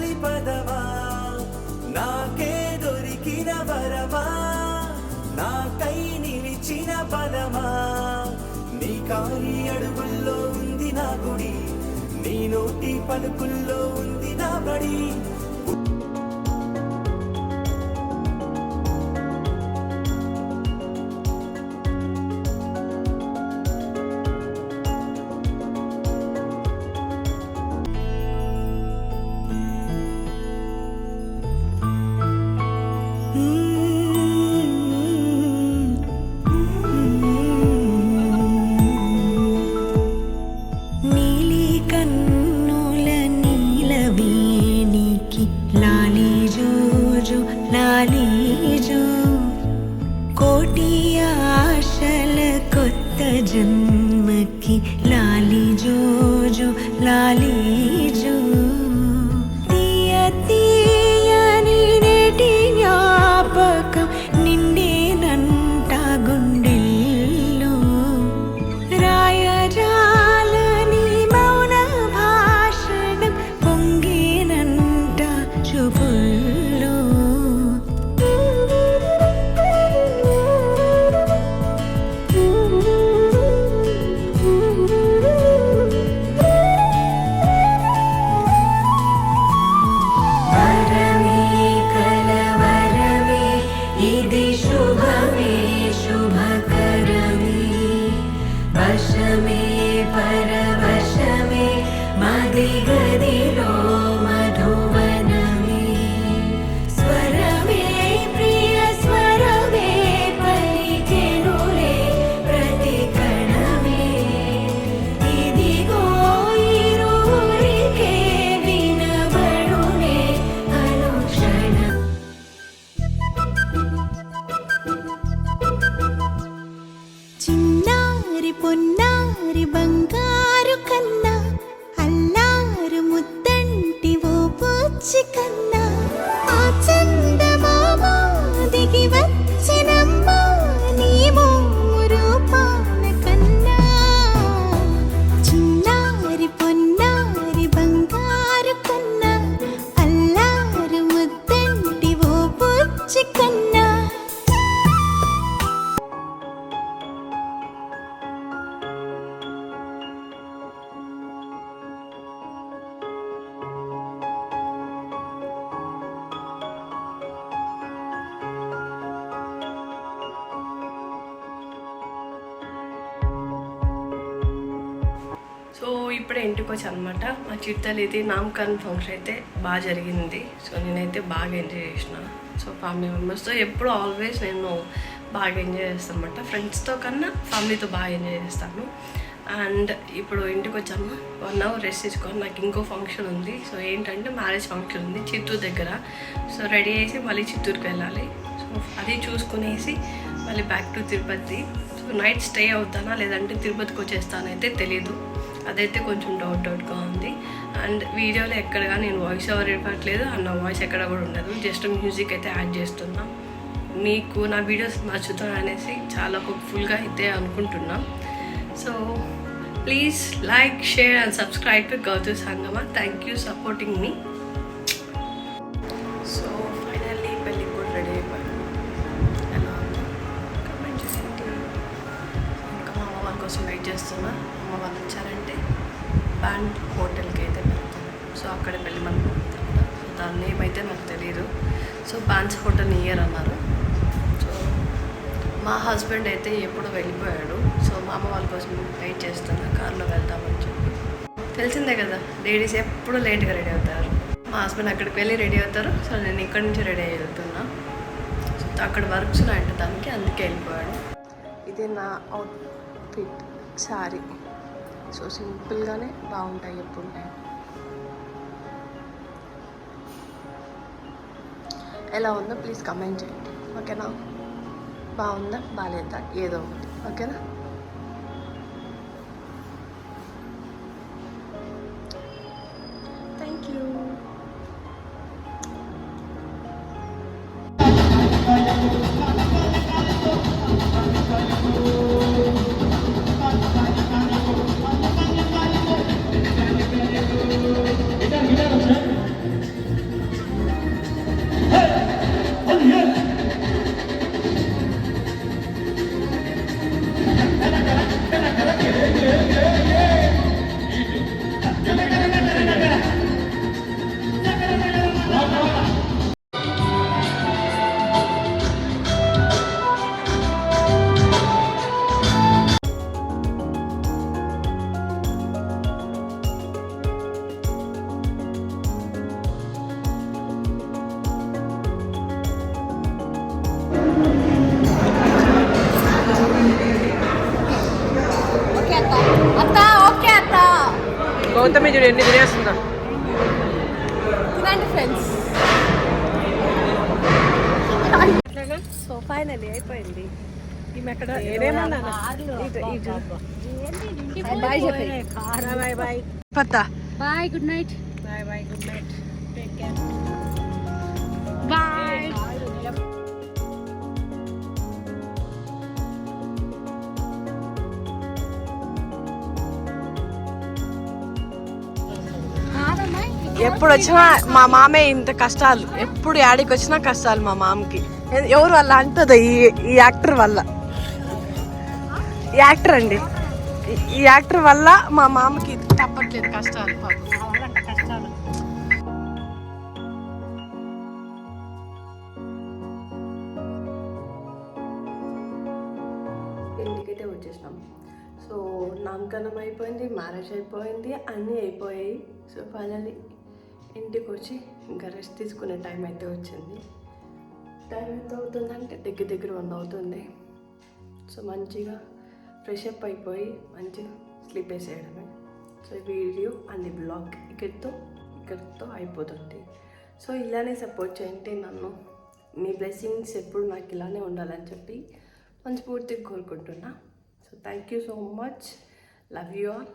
తల్లి పదవా నాకే దొరికిన వరమా నాకై నిలిచిన పదమా నీ కాలి అడుగుల్లో ఉంది నా గుడి నీ నోటి పలుకుల్లో ఉంది నా బడి കണ്ണുല നീലവേണിക്ക് ലാലി ജോജോ ലാലി ജോ. കോടിയാശല കൊത്ത ജന്മക്ക് ലാലി ജോജോ ലാലി ജോ. chicken. ఇప్పుడే ఇంటికి వచ్చాను అనమాట మా చిట్టలు ఇది నామకరణ్ ఫంక్షన్ అయితే బాగా జరిగింది. సో నేనైతే బాగా ఎంజాయ్ చేసిన. సో ఫ్యామిలీ మెంబర్స్తో ఎప్పుడు ఆల్వేస్ నేను బాగా ఎంజాయ్ చేస్తాను అనమాట ఫ్రెండ్స్తో కన్నా ఫ్యామిలీతో బాగా ఎంజాయ్ చేస్తాను. అండ్ ఇప్పుడు ఇంటికి వచ్చాను వన్ అవర్ రెస్ట్ తీసుకొని నాకు ఇంకో ఫంక్షన్ ఉంది. సో ఏంటంటే మ్యారేజ్ ఫంక్షన్ ఉంది చిత్తూరు దగ్గర. సో రెడీ చేసి మళ్ళీ చిత్తూరుకి వెళ్ళాలి. సో అది చూసుకునేసి మళ్ళీ back to Tirupati. So night stay అవుతానా లేదంటే తిరుపతికి వచ్చేస్తానైతే తెలీదు. అదైతే కొంచెం డౌట్ డౌట్గా ఉంది. అండ్ వీడియోలో ఎక్కడగా నేను వాయిస్ ఓవర్ ఇవ్వట్లేదు అండ్ నా వాయిస్ ఎక్కడ కూడా ఉండదు. జస్ట్ మ్యూజిక్ అయితే యాడ్ చేస్తున్నా. మీకు నా వీడియోస్ నచ్చుతాయి అనేసి చాలా హోప్ఫుల్గా అయితే అనుకుంటున్నాం. So please like share and subscribe to Gouthu Sangama thank you supporting me so finally పెళ్ళి కూడా రెడీ అయిపోయాను ఎలా? కమెంట్ చేసి ఇంకా మా అమ్మ వాళ్ళ కోసం వెయిట్ చేస్తున్నా. అమ్మ వాళ్ళు వచ్చారంటే బ్యాండ్ హోటల్కి అయితే వెళ్తాం. సో అక్కడ వెళ్ళి మనం సో దాని నేమ్ అయితే నాకు తెలియదు సో బ్యాండ్స్ హోటల్ నియర్ అన్నారు. సో మా హస్బెండ్ అయితే ఎప్పుడు వెళ్ళిపోయాడు. సో మా అమ్మ వాళ్ళ కోసం వెయిట్ చేస్తున్నా. కార్లో వెళ్తామని చెప్పి. తెలిసిందే కదా లేడీస్ ఎప్పుడు లేట్గా రెడీ అవుతారు. మా హస్బెండ్ అక్కడికి వెళ్ళి రెడీ అవుతారు. సో నేను ఇక్కడి నుంచి రెడీ అయ్యి వెళ్తున్నా. సో అక్కడ వర్క్స్ ఉన్నాయంట దానికి అందుకే వెళ్ళిపోయాడు. ఇది నా అవుట్ఫిట్ సారీ. సో సింపుల్గానే బాగుంటాయి ఎప్పుడు ఎలా ఉందో ప్లీజ్ కమెంట్ చేయండి. ఓకేనా? బాగుందా? బాగాలేదా? ఏదో ఒకటి. ఓకేనా? గౌతమి చూడు ఎన్ని తినేస్తుందా తినండి ఫ్రెండ్స్ సో ఫైనల్ అయిపోయింది. ఈమె ఎక్కడ బాయ్ బాయ్ పత్తా. Bye good night bye bye good night take care ఎప్పుడు వచ్చినా మా మామే ఇంత కష్టాలు. ఎప్పుడు యాడికి వచ్చినా కష్టాలు మా మామకి. ఎవరు వల్ల అంటది ఈ ఈ యాక్టర్ వల్ల. ఈ యాక్టర్ అండి. ఈ- యాక్టర్ వల్ల మా మామకి తప్పట్లేదు కష్టాలు కష్టాలు ఇంటికైతే వచ్చేసినాం. సో నామకరణం అయిపోయింది మ్యారేజ్ అయిపోయింది అన్నీ అయిపోయాయి. సో ఫైనలీ ఇంటికి వచ్చి ఇంకా రెస్ట్ తీసుకునే టైం అయితే వచ్చింది. టైం ఎంత అవుతుందంటే దగ్గర దగ్గర వన్ అవుతుంది. సో మంచిగా ఫ్రెష్ అప్ అయిపోయి మంచిగా స్లీప్ వేసేయడమే. సో వీడియో అండ్ బ్లాగ్ ఇక్కడితో ఇక్కడితో అయిపోతుంది. సో ఇలానే సపోర్ట్ చేయండి నన్ను. మీ బ్లెస్సింగ్స్ ఎప్పుడు నాకు ఇలానే ఉండాలని చెప్పి మనస్ఫూర్తిగా కోరుకుంటున్నా. So thank you so much love you all